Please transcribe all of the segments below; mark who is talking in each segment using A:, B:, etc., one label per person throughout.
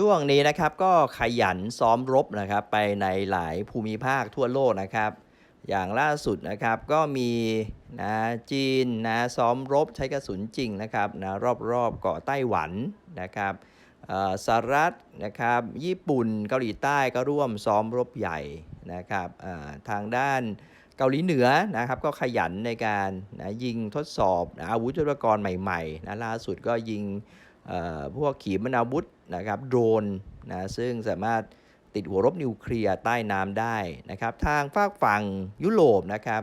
A: ช่วงนี้นะครับก็ขยันซ้อมรบนะครับไปในหลายภูมิภาคทั่วโลกนะครับ อย่างล่าสุดนะครับก็มีนะจีนนะซ้อมรบใช้กระสุนจริงนะครับนะรอบๆเกาะไต้หวันนะครับสหรัฐนะครับญี่ปุ่นเกาหลีใต้ก็ร่วมซ้อมรบใหญ่นะครับทางด้านเกาหลีเหนือนะครับก็ขยันในการนะยิงทดสอบนะอาวุธยุทโธปกรณ์ใหม่ๆนะล่าสุดก็ยิง พวกขีปนาวุธนะครับโดรนนะซึ่งสามารถติดหัวรบนิวเคลียร์ใต้น้ำได้นะครับทางฝากฝั่งยุโรปนะครับ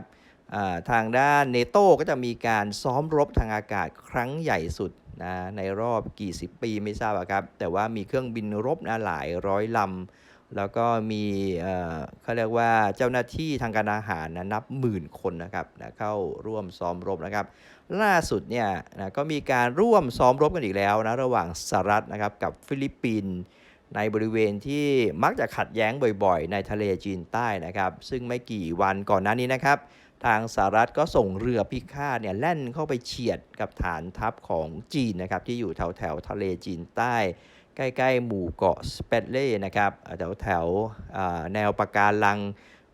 A: ทางด้านเนโตก็จะมีการซ้อมรบทางอากาศครั้งใหญ่สุดนะในรอบกี่สิบปีไม่ทราบครับ แต่ว่ามีเครื่องบินรบนะหลายร้อยลำ แล้วก็มีเขาเรียกว่าเจ้าหน้าที่ทางการอาหารนะนับหมื่นคนนะครับนะเข้าร่วมซ้อมรบนะครับ ล่าสุดเนี่ยนะก็มีการร่วมซ้อมรบกันอีกแล้วนะระหว่างสหรัฐนะครับกับฟิลิปปินส์ในบริเวณที่มักจะขัดแย้งบ่อยๆ ในทะเลจีนใต้นะครับ ซึ่งไม่กี่วันก่อนหน้านี้นะครับ ทางสหรัฐก็ส่งเรือพิฆาตเนี่ยแล่นเข้าไปเฉียดกับฐานทัพของจีนนะครับที่อยู่แถวแถวๆทะเลจีนใต้ ใกล้ๆ หมู่เกาะสเปตเล่นะครับแถวแถวแนวปะการัง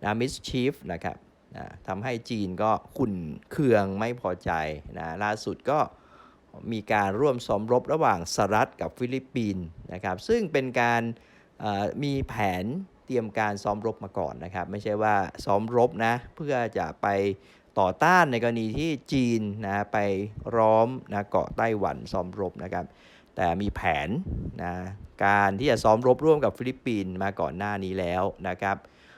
A: นามิสชีฟนะครับนะทำให้จีนก็ขุ่นเคืองไม่พอใจนะล่าสุดก็มีการร่วมซ้อมรบระหว่างสหรัฐกับฟิลิปปินส์นะครับ ซึ่งเป็นการมีแผนเตรียมการซ้อมรบมาก่อนนะครับ ไม่ใช่ว่าซ้อมรบนะเพื่อจะไปต่อต้านในกรณีที่จีนนะไปร้อมนะเกาะไต้หวันซ้อมรบนะครับ มีแผนนะการที่จะซ้อมรบร่วมกับฟิลิปปินส์มาก่อนหน้านี้แล้วนะครับ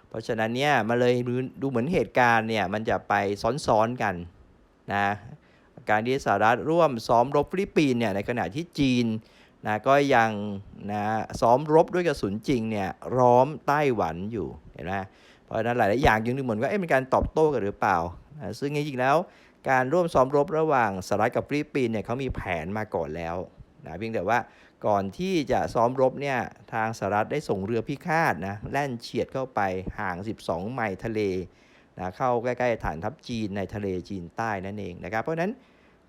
A: เพราะฉะนั้นเนี่ยมันเลยดูดูเหมือนเหตุการณ์เนี่ยมันจะไปซ้อนๆกันนะการที่สหรัฐร่วมซ้อมรบฟิลิปปินส์เนี่ยในขณะที่จีนนะก็ยังนะซ้อมรบด้วยกระสุนจริงเนี่ยร้อมไต้หวันอยู่เห็นไหมเพราะฉะนั้นหลายๆอย่างยังดูเหมือนว่าเอ๊ะเป็นการตอบโต้กันหรือเปล่านะซึ่งจริงๆแล้วการร่วมซ้อมรบระหว่างสหรัฐกับฟิลิปปินส์เนี่ยเขามีแผนมาก่อนแล้ว นะเพียงแต่ว่าก่อนที่จะซ้อมรบเนี่ยทางสหรัฐได้ส่งเรือพิฆาตนะแล่นเฉียดเข้าไปห่าง 12 ไมล์ทะเลนะเข้าใกล้ๆฐานทัพจีนในทะเลจีนใต้นั่นเองนะครับเพราะนั้น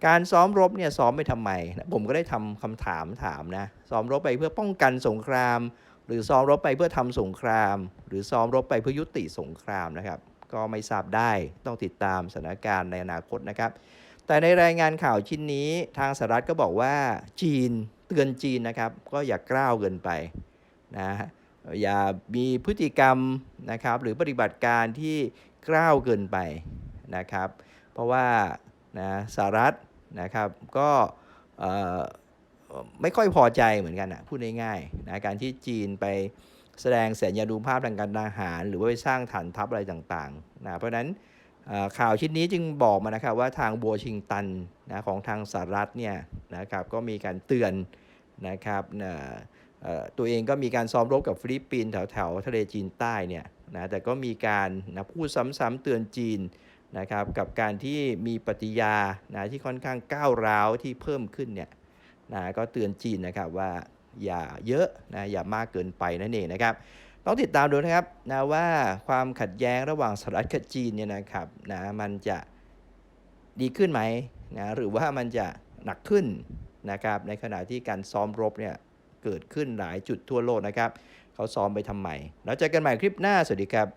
A: การซ้อมรบเนี่ยซ้อมไปทำไมนะผมก็ได้ทำคำถามถามนะซ้อมรบไปเพื่อป้องกันสงคราม หรือซ้อมรบไปเพื่อทำสงคราม หรือซ้อมรบไปเพื่อยุติสงครามนะครับ ก็ไม่ทราบได้ต้องติดตามสถานการณ์ในอนาคตนะครับ แต่ในรายงานข่าวชิ้นนี้ทางสหรัฐก็บอกว่าจีนเตือนจีนนะครับ ก็อย่ากล้าวเกินไปนะอย่ามีพฤติกรรมนะครับ หรือปฏิบัติการที่กล้าวเกินไปนะครับ เพราะว่านะสหรัฐนะครับก็เอ่อไม่ค่อยพอใจเหมือนกันนะพูดง่ายๆนะการที่จีนไปแสดงแสนยานุภาพทางการทหาร หรือว่าไปสร้างฐานทัพอะไรต่างๆนะเพราะนั้น ข่าวชิ้นนี้จึงบอกมานะครับว่าทางบัวชิงตันนะของทางสหรัฐเนี่ยนะครับก็มีการเตือนนะครับตัวเองก็มีการซ้อมรบกับฟิลิปปินส์แถวแถวๆทะเลจีนใต้เนี่ยนะแต่ก็มีการนะพูดซ้ำๆเตือนจีนนะครับกับการที่มีปฏิยานะที่ค่อนข้างก้าวร้าวที่เพิ่มขึ้นเนี่ยนะก็เตือนจีนนะครับว่าอย่าเยอะนะอย่ามากเกินไปนั่นเองนะครับ ต้องติดตามดูนะครับนะว่าความขัดแย้งระหว่างสหรัฐกับจีนเนี่ยนะครับนะมันจะดีขึ้นไหมนะหรือว่ามันจะหนักขึ้นนะครับในขณะที่การซ้อมรบเนี่ยเกิดขึ้นหลายจุดทั่วโลกนะครับ เขาซ้อมไปทำไมแล้วเจอกันใหม่คลิปหน้าสวัสดีครับ